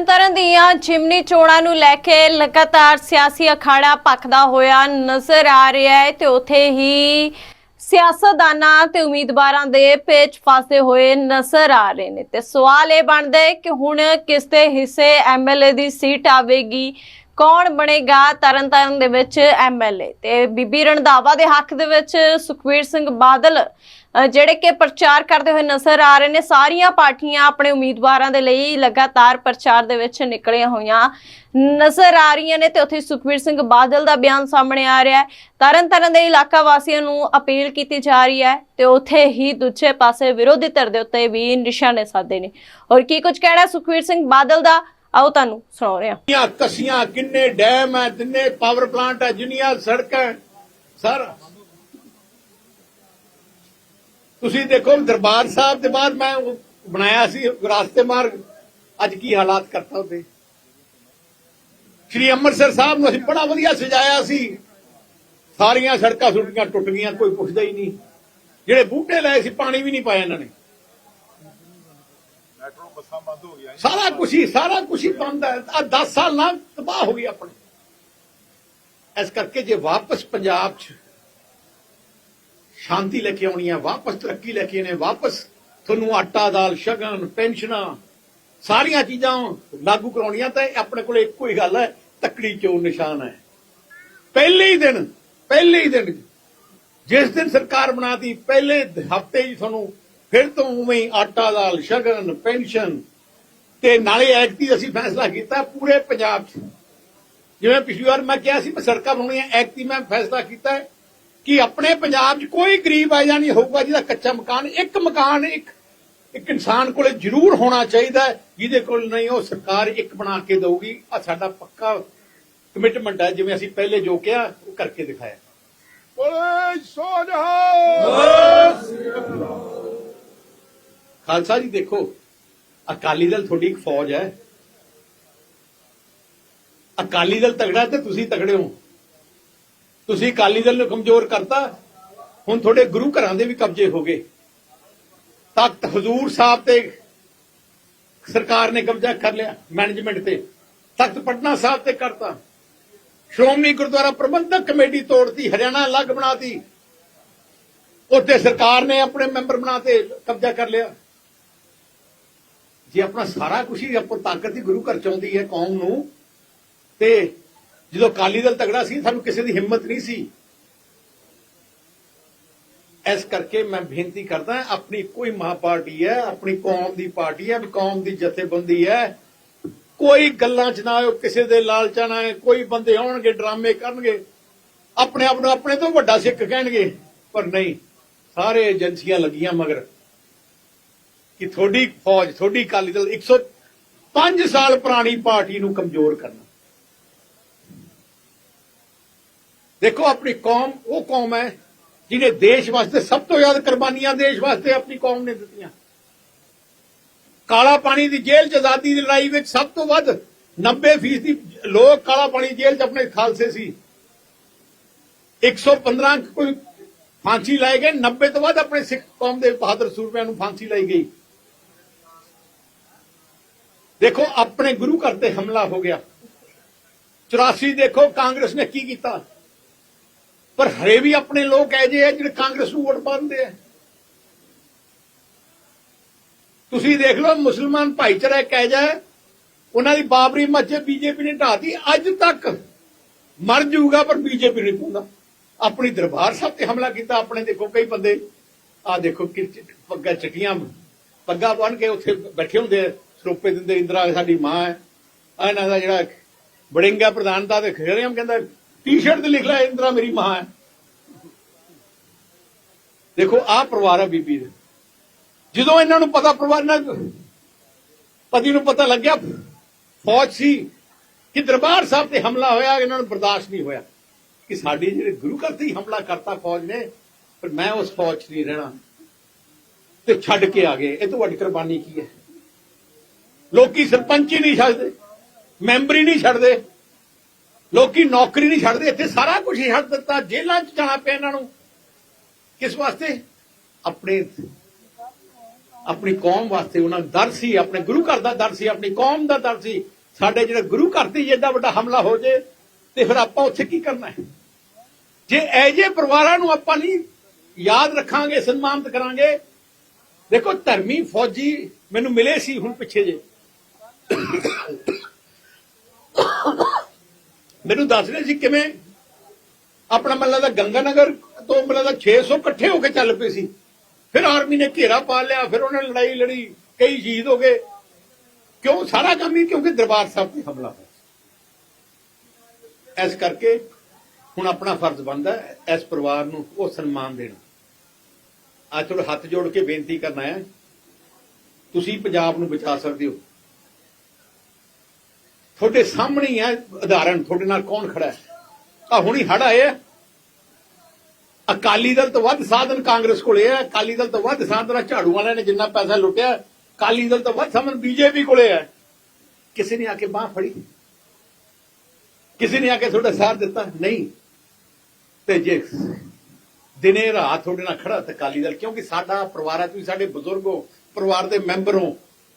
ਤਰਨਤਾਰਨ ਦੀਆਂ ਜਿਮਨੀ ਚੋਣਾਂ ਨੂੰ ਲੈ ਕੇ ਲਗਾਤਾਰ ਸਿਆਸੀ ਅਖਾੜਾ ਭਖਦਾ ਹੋਇਆ ਨਜ਼ਰ ਆ ਰਿਹਾ ਹੈ ਤੇ ਉਥੇ ਹੀ ਸਿਆਸਤਦਾਨਾਂ ਤੇ ਉਮੀਦਵਾਰਾਂ ਦੇ ਪੇਚ ਫਾਸੇ ਹੋਏ ਨਜ਼ਰ ਆ ਰਹੇ ਨੇ ਤੇ ਸਵਾਲ ਇਹ ਬਣਦਾ ਹੈ ਕਿ ਹੁਣ ਕਿਸ ਦੇ ਹਿੱਸੇ ਐਮਐਲਏ ਦੀ ਸੀਟ ਆਵੇਗੀ? ਕੌਣ ਬਣੇਗਾ ਤਰਨਤਾਰਨ ਦੇ ਵਿੱਚ ਐਮਐਲਏ ਤੇ ਬੀਬੀ ਰਣਦਾਵਾ ਦੇ ਹੱਕ ਦੇ ਵਿੱਚ ਸੁਖਵੀਰ ਸਿੰਘ ਬਾਦਲ ਜਿਹੜੇ ਕਿ ਪ੍ਰਚਾਰ ਕਰਦੇ ਹੋਏ ਨਜ਼ਰ ਆ ਰਹੇ ਨੇ, ਸਾਰੀਆਂ ਪਾਰਟੀਆਂ ਆਪਣੇ ਉਮੀਦਵਾਰਾਂ ਦੇ ਲਈ ਲਗਾਤਾਰ ਪ੍ਰਚਾਰ ਦੇ ਵਿੱਚ ਨਿਕਲੀਆਂ ਹੋਈਆਂ ਨਜ਼ਰ ਆ ਰਹੀਆਂ ਨੇ, ਤੇ ਉੱਥੇ ਸੁਖਵੀਰ ਸਿੰਘ ਬਾਦਲ ਦਾ ਬਿਆਨ ਸਾਹਮਣੇ ਆ ਰਿਹਾ ਹੈ। ਤਰਨ ਤਾਰਨ ਦੇ ਇਲਾਕਾ ਵਾਸੀਆਂ ਨੂੰ ਅਪੀਲ ਕੀਤੀ ਜਾ ਰਹੀ ਹੈ, ਤੇ ਉੱਥੇ ਹੀ ਦੂਜੇ ਪਾਸੇ ਵਿਰੋਧੀ ਧਿਰ ਦੇ ਉੱਤੇ ਵੀ ਨਿਸ਼ਾਨੇ ਸਾਧੇ ਨੇ। ਔਰ ਕੀ ਕੁਝ ਕਹਿਣਾ ਹੈ ਸੁਖਵੀਰ ਸਿੰਘ ਬਾਦਲ ਦਾ? ਆਓ ਤੁਹਾਨੂੰ ਸੁਣਾ ਰਹੇ। ਹਾਂ ਕਿੰਨੀਆਂ ਕਸੀਆਂ, ਕਿੰਨੇ ਡੈਮ ਹੈ, ਜਿੰਨੇ ਪਾਵਰ ਪਲਾਂਟ ਹੈ, ਜਿੰਨੀਆਂ ਸੜਕਾਂ ਸਰ, ਤੁਸੀਂ ਦੇਖੋ, ਦਰਬਾਰ ਸਾਹਿਬ ਦੇ ਬਾਅਦ ਮੈਂ ਬਣਾਇਆ ਸੀ, ਰਾਸਤੇ ਮਾਰਗ। ਅੱਜ ਕੀ ਹਾਲਾਤ ਕਰਤਾ ਉਹਦੇ। ਸ਼੍ਰੀ ਅੰਮ੍ਰਿਤਸਰ ਸਾਹਿਬ ਨੂੰ ਅਸੀਂ ਬੜਾ ਵਧੀਆ ਸਜਾਇਆ ਸੀ। ਸਾਰੀਆਂ ਸੜਕਾਂ ਸੁੱਟੀਆਂ, ਟੁੱਟ ਗਈਆਂ, ਕੋਈ ਪੁੱਛਦਾ ਹੀ ਨਹੀਂ। ਜਿਹੜੇ ਬੂਟੇ ਲਾਏ ਸੀ, ਪਾਣੀ ਵੀ ਨਹੀਂ ਪਾਇਆ ਇਹਨਾਂ ਨੇ। ਮੈਟਰੋ ਬੱਸਾਂ ਬੰਦ ਹੋ ਗਈਆਂ ਸਾਰਾ ਕੁਛ ਹੀ, ਸਾਰਾ ਕੁਛ ਹੀ ਬੰਦ ਹੈ। ਆ 10 ਸਾਲ ਨਾਲ ਤਬਾਹ ਹੋ ਗਈ ਆਪਣੇ। ਇਸ ਕਰਕੇ ਜੇ ਵਾਪਸ ਪੰਜਾਬ 'ਚ ਸ਼ਾਂਤੀ ਲੈ ਕੇ ਆਉਣੀ ਹੈ, ਵਾਪਸ ਤਰੱਕੀ ਲੈ ਕੇ ਆਉਣੀ ਹੈ, ਵਾਪਸ ਤੁਹਾਨੂੰ ਆਟਾ ਦਾਲ, ਸ਼ਗਨ, ਪੈਨਸ਼ਨਾਂ, ਸਾਰੀਆਂ ਚੀਜ਼ਾਂ ਲਾਗੂ ਕਰਾਉਣੀਆਂ, ਤਾਂ ਆਪਣੇ ਕੋਲ ਇੱਕੋ ਹੀ ਗੱਲ ਹੈ, ਤੱਕੜੀ ਚੋਂ ਨਿਸ਼ਾਨ ਹੈ। ਪਹਿਲੇ ਹੀ ਦਿਨ, ਪਹਿਲੇ ਹੀ ਦਿਨ ਜਿਸ ਦਿਨ ਸਰਕਾਰ ਬਣਾਤੀ, ਪਹਿਲੇ ਹਫ਼ਤੇ ਹੀ ਤੁਹਾਨੂੰ ਫਿਰ ਤੋਂ ਉਵੇਂ ਆਟਾ ਦਾਲ, ਸ਼ਗਨ, ਪੈਨਸ਼ਨ ਤੇ ਨਾਲੇ ਐਕਟੀ ਅਸੀਂ ਫੈਸਲਾ ਕੀਤਾ ਪੂਰੇ ਪੰਜਾਬ 'ਚ। ਜਿਵੇਂ ਪਿਛਲੀ ਵਾਰ ਮੈਂ ਕਿਹਾ ਸੀ, ਮੈਂ ਸੜਕਾਂ ਬਣਾਉਣੀਆਂ ਐਕਟੀ ਮੈਂ ਫੈਸਲਾ ਕੀਤਾ ਕਿ ਆਪਣੇ ਪੰਜਾਬ 'ਚ ਕੋਈ ਗਰੀਬ ਆਇਆ ਨਹੀਂ ਹੋਊਗਾ ਜਿਹਦਾ ਕੱਚਾ ਮਕਾਨ, ਇੱਕ ਮਕਾਨ, ਇੱਕ ਇੱਕ ਇਨਸਾਨ ਕੋਲੇ ਜ਼ਰੂਰ ਹੋਣਾ ਚਾਹੀਦਾ ਜਿਹਦੇ ਕੋਲ ਨਹੀਂ ਉਹ ਸਰਕਾਰ ਇੱਕ ਬਣਾ ਕੇ ਦਊਗੀ। ਆ ਸਾਡਾ ਪੱਕਾ ਕਮਿਟਮੈਂਟ ਹੈ, ਜਿਵੇਂ ਅਸੀਂ ਪਹਿਲੇ ਜੋ ਕਿਹਾ, ਉਹ ਕਰਕੇ ਦਿਖਾਇਆ। ਬੋਲੇ ਸੋਨਹਾ ਖਾਲਸਾ ਜੀ ਦੇਖੋ, ਅਕਾਲੀ ਦਲ ਤੁਹਾਡੀ ਇੱਕ ਫੌਜ ਹੈ। ਅਕਾਲੀ ਦਲ ਤਗੜਾ ਤੇ ਤੁਸੀਂ ਤਗੜੇ ਹੋ। ਤੁਸੀਂ ਅਕਾਲੀ ਦਲ ਨੂੰ ਕਮਜ਼ੋਰ ਕਰਤਾ। ਹੁਣ ਤੁਹਾਡੇ ਗੁਰੂ ਘਰਾਂ ਦੇ ਵੀ ਕਬਜ਼ੇ ਹੋ ਗਏ। ਤਖਤ ਹਜ਼ੂਰ ਸਾਹਿਬ ਤੇ ਸਰਕਾਰ ਨੇ ਕਬਜ਼ਾ ਕਰ ਲਿਆ ਮੈਨੇਜਮੈਂਟ ਤੇ। ਤਖਤ ਪਟਨਾ ਸਾਹਿਬ ਤੇ ਕਰਤਾ। ਸ਼੍ਰੋਮਣੀ ਗੁਰਦੁਆਰਾ ਪ੍ਰਬੰਧਕ ਕਮੇਟੀ ਤੋੜਤੀ, ਹਰਿਆਣਾ ਅਲੱਗ ਬਣਾਤੀ। ਉੱਥੇ ਸਰਕਾਰ ਨੇ ਆਪਣੇ ਮੈਂਬਰ ਬਣਾਤੇ, ਕਬਜ਼ਾ ਕਰ ਲਿਆ। ਜੇ ਆਪਣਾ ਸਾਰਾ ਕੁਝ ਹੀ ਆਪੋ ਤਾਕਤ ਹੀ ਗੁਰੂ ਘਰ ਚ ਆਉਂਦੀ ਹੈ ਕੌਮ ਨੂੰ, ਤੇ ਜਦੋਂ ਅਕਾਲੀ ਦਲ ਤਗੜਾ ਸੀ, ਸਾਨੂੰ ਕਿਸੇ ਦੀ ਹਿੰਮਤ ਨਹੀਂ ਸੀ। ਇਸ ਕਰਕੇ ਮੈਂ ਬੇਨਤੀ ਕਰਦਾ, ਆਪਣੀ ਕੋਈ ਮਹਾ ਪਾਰਟੀ ਹੈ, ਆਪਣੀ ਕੌਮ ਦੀ ਪਾਰਟੀ ਹੈ ਵੀ ਕੌਮ ਦੀ ਜਥੇਬੰਦੀ ਹੈ, ਕੋਈ ਗੱਲਾਂ ਚ ਨਾ ਆਇਓ, ਕਿਸੇ ਦੇ ਲਾਲਚਾਂ ਨਾ ਕੋਈ ਬੰਦੇ ਆਉਣਗੇ, ਡਰਾਮੇ ਕਰਨਗੇ, ਆਪਣੇ ਆਪ ਨੂੰ ਆਪਣੇ ਤੋਂ ਵੱਡਾ ਸਿੱਖ ਕਹਿਣਗੇ, ਪਰ ਨਹੀਂ, ਸਾਰੇ ਏਜੰਸੀਆਂ ਲੱਗੀਆਂ ਮਗਰ। ਕਿ ਤੁਹਾਡੀ ਫੌਜ, ਤੁਹਾਡੀ ਅਕਾਲੀ ਦਲ 105 ਸਾਲ ਪੁਰਾਣੀ ਪਾਰਟੀ ਨੂੰ ਕਮਜ਼ੋਰ ਕਰਨਾ। ਦੇਖੋ, ਆਪਣੀ ਕੌਮ, ਉਹ ਕੌਮ ਹੈ ਜਿਹਨੇ ਦੇਸ਼ ਵਾਸਤੇ ਸਭ ਤੋਂ ਜ਼ਿਆਦਾ ਕੁਰਬਾਨੀਆਂ ਦੇਸ਼ ਵਾਸਤੇ ਆਪਣੀ ਕੌਮ ਨੇ ਦਿੱਤੀਆਂ। ਕਾਲਾ ਪਾਣੀ ਦੀ ਜੇਲ੍ਹ ਚ ਆਜ਼ਾਦੀ ਦੀ ਲੜਾਈ ਵਿੱਚ ਸਭ ਤੋਂ ਵੱਧ 90% ਦੀ ਲੋਕ ਕਾਲਾ ਪਾਣੀ ਜੇਲ੍ਹ ਚ ਆਪਣੇ ਖਾਲਸੇ ਸੀ। 115 ਕੋਈ ਫਾਂਸੀ ਲਾਏ ਗਏ 90 ਤੋਂ ਵੱਧ ਆਪਣੇ ਸਿੱਖ ਕੌਮ ਦੇ ਬਹਾਦਰ ਸੂਰਮਿਆਂ ਨੂੰ ਫਾਂਸੀ ਲਾਈ ਗਈ। ਦੇਖੋ, ਆਪਣੇ ਗੁਰੂ ਘਰ ਤੇ ਹਮਲਾ ਹੋ ਗਿਆ। 84 ਦੇਖੋ, ਕਾਂਗਰਸ ਨੇ ਕੀ ਕੀਤਾ? ਪਰ ਹਰੇ ਵੀ ਆਪਣੇ ਲੋਕ ਐ ਜੇ ਆ ਜਿਹੜੇ ਕਾਂਗਰਸ ਨੂੰ ਵੋਟ ਪਾਉਂਦੇ ਆ। ਤੁਸੀਂ ਦੇਖ ਲਓ, ਮੁਸਲਮਾਨ ਭਾਈਚਾਰਾ ਇੱਕ ਐ ਜਾ ਉਹਨਾਂ ਦੀ ਬਾਬਰੀ ਮਸਜਿਦ ਬੀਜੇਪੀ ਨੇ ਢਾਤੀ ਅੱਜ ਤੱਕ ਮਰ ਜਾਊਗਾ, ਪਰ ਬੀਜੇਪੀ ਨਹੀਂ ਪਾਉਂਦਾ। ਆਪਣੀ ਦਰਬਾਰ ਸਾਹਿਬ ਤੇ ਹਮਲਾ ਕੀਤਾ, ਆਪਣੇ ਦੇਖੋ ਕਈ ਬੰਦੇ। ਆ ਦੇਖੋ ਪੱਗਾਂ ਚਟੀਆਂ ਪੱਗਾਂ ਬਣ ਕੇ ਉੱਥੇ ਬੈਠੇ ਹੁੰਦੇ ਆ। ਸਰੋਪੇ ਦਿੰਦੇ ਇੰਦਰਾ ਸਾਡੀ ਮਾਂ ਹੈ। ਇਹਨਾਂ ਦਾ ਜਿਹੜਾ ਬੜਿੰਗਾ ਪ੍ਰਧਾਨਤਾ ਤੇ ਖੇੜਿਆਮ ਕਹਿੰਦਾ ਟੀ-ਸ਼ਰਟ ਤੇ ਲਿਖ ਲਿਆ ਇੰਦਰਾ ਮੇਰੀ ਮਾਂ ਹੈ। ਦੇਖੋ, ਆਹ ਪਰਿਵਾਰ ਹੈ ਬੀਬੀ ਦੇ। ਜਦੋਂ ਇਹਨਾਂ ਨੂੰ ਪਤਾ, ਪਰਿਵਾਰ ਨਾਲ ਪਤੀ ਨੂੰ ਪਤਾ ਲੱਗਿਆ, ਫੌਜ ਸੀ ਕਿ ਦਰਬਾਰ ਸਾਹਿਬ ਤੇ ਹਮਲਾ ਹੋਇਆ, ਇਹਨਾਂ ਨੂੰ ਬਰਦਾਸ਼ਤ ਨਹੀਂ ਹੋਇਆ। ਕਿ ਸਾਡੇ ਜਿਹੜੇ ਗੁਰੂ ਘਰ ਤੇ ਹੀ ਹਮਲਾ ਕਰਤਾ ਫੌਜ ਨੇ ਪਰ ਮੈਂ ਉਸ ਫੌਜ 'ਚ ਨਹੀਂ ਰਹਿਣਾ। ਤੇ ਛੱਡ ਕੇ ਆ ਗਏ। ਇਹ ਤੋਂ ਵੱਡੀ ਕੁਰਬਾਨੀ ਕੀ ਹੈ? ਲੋਕੀ ਸਰਪੰਚ ਹੀ ਨਹੀਂ ਛੱਡਦੇ, ਮੈਂਬਰ ਹੀ ਨਹੀਂ ਛੱਡਦੇ, ਲੋਕੀ ਨੌਕਰੀ ਨਹੀਂ ਛੱਡਦੇ, ਇੱਥੇ ਸਾਰਾ ਕੁਝ ਛੱਡ ਦਿੱਤਾ, ਜੇਲ੍ਹਾਂ 'ਚ ਜਾਣਾ ਪਿਆ ਇਹਨਾਂ ਨੂੰ। ਕਿਸ ਵਾਸਤੇ? ਆਪਣੇ, ਆਪਣੀ ਕੌਮ ਵਾਸਤੇ ਉਹਨਾਂ ਦਾ ਦਰ ਸੀ, ਆਪਣੇ ਗੁਰੂ ਘਰ ਦਾ ਦਰ ਸੀ, ਆਪਣੀ ਕੌਮ ਦਾ ਦਰ ਸੀ। ਸਾਡੇ ਜਿਹੜੇ ਗੁਰੂ ਘਰ ਤੇ ਜਿੱਦਾਂ ਵੱਡਾ ਹਮਲਾ ਹੋ ਜੇ, ਤੇ ਫਿਰ ਆਪਾਂ ਉੱਥੇ ਕੀ ਕਰਨਾ ਹੈ? ਜੇ ਐਜੇ ਪਰਿਵਾਰਾਂ ਨੂੰ ਆਪਾਂ ਨਹੀਂ ਯਾਦ ਰੱਖਾਂਗੇ, ਸਨਮਾਨਿਤ ਕਰਾਂਗੇ, ਦੇਖੋ ਧਰਮੀ ਫੌਜੀ ਮੈਨੂੰ ਮਿਲੇ ਸੀ ਹੁਣ ਪਿੱਛੇ ਜੇ। ਮੈਨੂੰ ਦੱਸ ਰਹੇ ਸੀ ਕਿਵੇਂ ਆਪਣਾ ਮੱਲਾ ਦਾ ਗੰਗਾਨਗਰ ਤੋਂ ਮੱਲਾ ਦਾ 600 ਇਕੱਠੇ ਹੋ ਕੇ ਚੱਲ ਪਏ ਸੀ। ਫਿਰ ਆਰਮੀ ਨੇ ਘੇਰਾ ਪਾ ਲਿਆ, ਫਿਰ ਉਹਨਾਂ ਨੇ ਲੜਾਈ ਲੜੀ, ਕਈ ਸ਼ਹੀਦ ਹੋ ਗਏ। ਕਿਉਂ ਸਾਰਾ ਕੰਮ ਹੀ ਕਿਉਂਕਿ ਦਰਬਾਰ ਸਾਹਿਬ ਤੇ ਹਮਲਾ ਹੋਇਆ ਇਸ ਕਰਕੇ ਹੁਣ ਆਪਣਾ ਫਰਜ਼ ਬਣਦਾ ਇਸ ਪਰਿਵਾਰ ਨੂੰ ਉਹ ਸਨਮਾਨ ਦੇਣਾ। ਅੱਜ ਤੁਹਾਡੇ ਹੱਥ ਜੋੜ ਕੇ ਬੇਨਤੀ ਕਰਨਾ ਹੈ ਤੁਸੀਂ ਪੰਜਾਬ ਨੂੰ ਬਚਾ ਸਕਦੇ ਹੋ। ਤੁਹਾਡੇ ਸਾਹਮਣੇ ਹੀ ਹੈ ਉਦਾਹਰਣ ਤੁਹਾਡੇ ਨਾਲ ਕੌਣ ਖੜਾ ਹੈ? ਆ ਹੁਣੀ ਹੜ ਆਏ ਅਕਾਲੀ ਦਲ ਤੋਂ ਵੱਧ ਸਾਧਨ ਕਾਂਗਰਸ ਕੋਲੇ ਹੈ, ਅਕਾਲੀ ਦਲ ਤੋਂ ਵੱਧ ਸਾਧਨ ਝਾੜੂ ਵਾਲਿਆਂ ਨੇ ਜਿੰਨਾ ਪੈਸਾ ਲੁੱਟਿਆ, ਅਕਾਲੀ ਦਲ ਤੋਂ ਵੱਧ ਸਾਧਨ ਬੀਜੇਪੀ ਕੋਲੇ ਹੈ। ਕਿਸੇ ਨੇ ਆ ਕੇ ਬਾਹ ਫੜੀ? ਕਿਸੇ ਨੇ ਆ ਕੇ ਤੁਹਾਡਾ ਸਾਥ ਦਿੱਤਾ? ਨਹੀਂ। ਤੇ ਜੇ ਦਿਨੇ ਰਾਤ ਤੁਹਾਡੇ ਨਾਲ ਖੜਾ ਤੇ ਅਕਾਲੀ ਦਲ, ਕਿਉਂਕਿ ਸਾਡਾ ਪਰਿਵਾਰ ਹੈ, ਤੁਸੀਂ ਸਾਡੇ ਬਜ਼ੁਰਗ ਹੋ, ਪਰਿਵਾਰ ਦੇ ਮੈਂਬਰ ਹੋ